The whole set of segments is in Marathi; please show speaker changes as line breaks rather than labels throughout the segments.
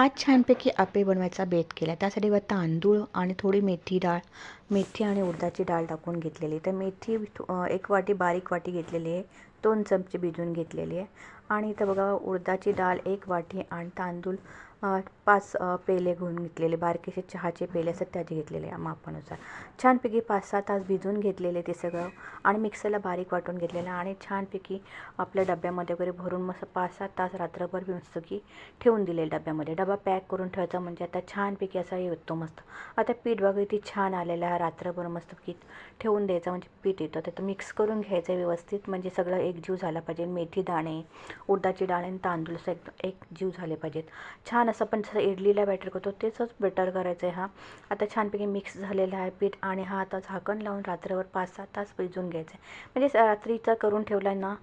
आज छानपैकी आपे बनवायचा बेत केला. त्यासाठी व तांदूळ आणि थोडी मेथी डाळ मेथी आणि उडदाची डाळ टाकून घेतलेली तर मेथी एक वाटी बारीक वाटी घेतलेली आहे. दोन चमचे भिजून घेतलेली आहे. आणि इथं बघा उडदाची डाळ एक वाटी आणि तांदूळ पाच पेले घेऊन घेतलेले. बारकेसे चहाचे पेले असतात त्याचे घेतलेले आहे मापानुसार. छानपैकी पाच सहा तास भिजून घेतलेले ते सगळं आणि मिक्सरला बारीक वाटून घेतलेलं आणि छानपैकी आपल्या डब्यामध्ये वगैरे भरून मस्त पाच सात तास रात्रभर मस्त की ठेवून दिले डब्यामध्ये. डबा पॅक करून ठेवायचा म्हणजे आता छानपैकी असा येतो मस्त. आता पीठ वगैरे ती छान आलेलं आहे. रात्रभर मस्त की ठेवून द्यायचं म्हणजे पीठ येतं. तर मिक्स करून घ्यायचं व्यवस्थित. म्हणजे सगळं एकजीव झाला पाहिजे. मेथी दाणे उडदाची डाळ आणि तांदूळ असं एकदम एकजीव झाले पाहिजेत. छान असं पण जसं इडलीला बॅटर करतो तेच बेटर करायचं आहे हा. आता छानपैकी मिक्स झालेला आहे पीठ आणि हा आता झाकण लावून रात्रभर पाच सात तास भिजून घ्यायचं आहे. म्हणजे रात्रीचा करून ठेवला आहे ना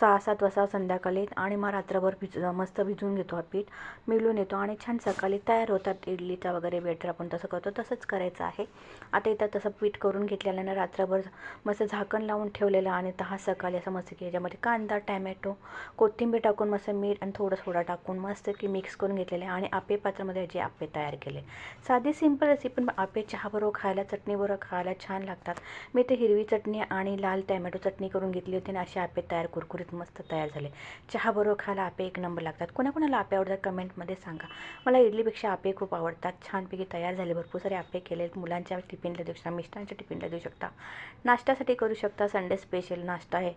सहा सात वाजता संध्याकाळी आणि मग रात्रभर भिज मस्त भिजून घेतो हा पीठ मिळून येतो आणि छान सकाळी तयार होतात इडलीचा वगैरे बेटर आपण तसं करतो तसंच करायचं आहे. आता इथं तसं पीठ करून घेतल्यानं रात्रभर मस्त झाकण लावून ठेवलेलं आणि तहा सकाळी असं मस्त की याच्यामध्ये कांदा टॅमॅटो कोथिंबीर टाकून मस्त मीठ आणि थोडं सोडा टाकून मस्त की मिक्स करून घेतलेले आणि आपे पात्रामध्ये जे आपे तयार केले. साधी सिंपल रेसिपी पण आपे चहाबरोबर खायला चटणीबरोबर खायला छान लागतात. मी ते हिरवी चटणी आणि लाल टॅमॅटो चटणी करून घेतली होती आणि असे आपे तयार कुरकुरीत मस्त तयार झाले. चहाबरोबर खायला आपे एक नंबर लागतात. कोणाकोणाला आपे आवडतात कमेंटमध्ये सांगा. मला इडलीपेक्षा आपे खूप आवडतात. छानपैकी तयार झाले. भरपूर सारे आपे केले मुलांच्या टिफिनला देऊ शकता मिस्टरांच्या टिफिनला देऊ शकता. नाश्त्यासाठी करू शकता. संडे स्पेशल नाश्ता आहे.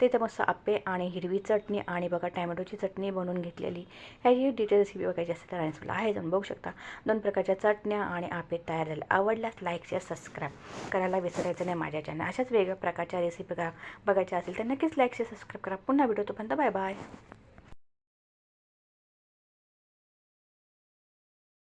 तिथे मस्त आपे आणि हिरवी चटणी आणि बघा टॅमॅटोची चटणी बनवून घेतलेली. ह्याची डिटेल रेसिपी बघायची असेल तर आयन्सला आहे जाऊन बघू शकता. दोन प्रकारच्या चटण्या आणि आपे तयार झाले. आवडल्यास लाईक शेअर सबस्क्राईब करायला विसरायचं नाही माझ्या चॅनल अशाच वेगळ्या प्रकारच्या रेसिपी बघायच्या असेल तर नक्कीच लाईक शेअर सबस्क्राईब करा. पुन्हा व्हिडिओ तोपर्यंत बाय बाय